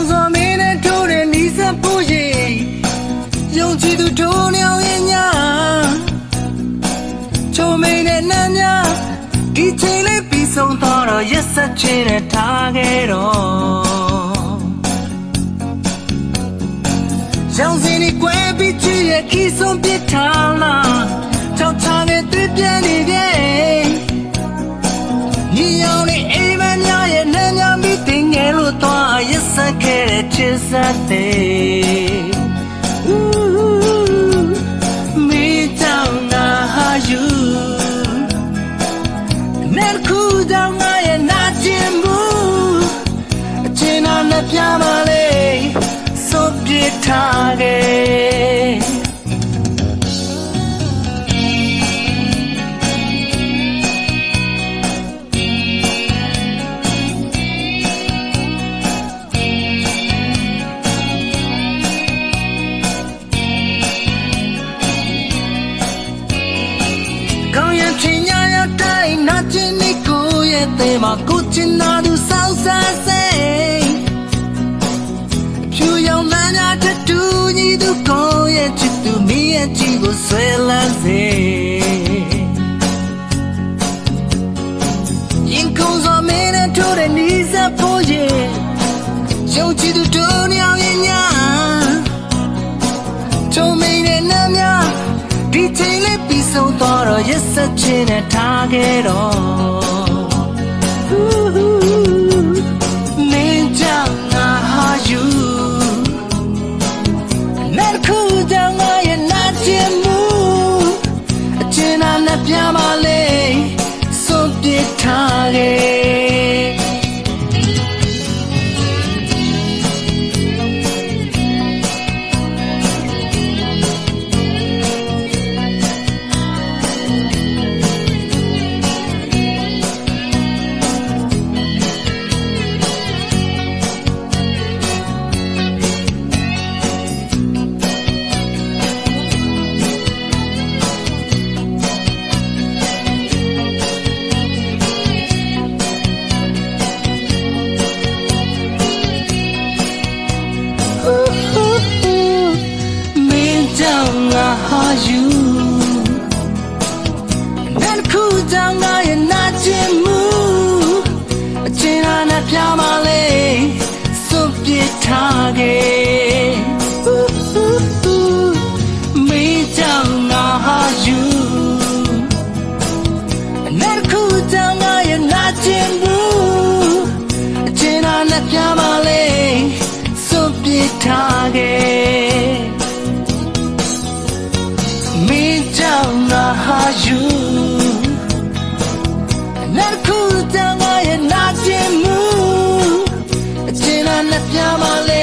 ရင်ခုန်စွာမင်းနဲ့ထိုးတဲ့နီးစပ်ဖို့ရင်ယုံကြည်သူတို့ညောင်ရဲ့ညာချုံမင်းနဲ့နမ်းညာဒီချိန်လေးပြီးဆုံးတော့တော့ရက်ဆက်ချင်တဲ့ထားခဲ့တော့ရောင်စင်းนี่ကွဲပြီးချစ်ရဲ့ခီးဆုံးပြစ်ထားလားကြောက်ချနဲ့တွေ့ပြန်နေခဲ့ ခဲ့တဲ့ချစ်စက်တဲ့မိတောင်နာဟာယူနဲ့ခုတောင်ငါရဲ့နာကျင်မှုအချင်းနာ ကိုရဲ့တဲ့မှာကိုချင်နာသူစောက်စားစိတ်ဖြူရောင်လမ်းညာတတူညီသူကိုရဲ့ချစ်သူမီးရဲ့ကြည့်ကိုဆွဲလန်းစေရင်ခုန်စွာမင်းနဲ့ထိုးတဲ့နီးစပ်ဖို့ရဲ့ယုံကြည်သူတို့ညောင်ရဲ့ညာချုံမိန်နဲ့နာမြဒီချိန်လေးပြီးဆုံးတော့တော့ရက်ဆက်ချင်းနဲ့ထားခဲ့တော့ ကြောင့်ငါရဲ့နာကျင်မှုအချင်းအားနဲ့ပြမလေးစွန့်ပစ်ထားခဲ့မင်းကြောင့်ငါဟာယူနဲ့ခုကြောင့်ငါရဲ့နာကျင်မှုအချင်းအားနဲ့ပြမလေးစွန့်ပစ်ထားခဲ့ ပြမလေး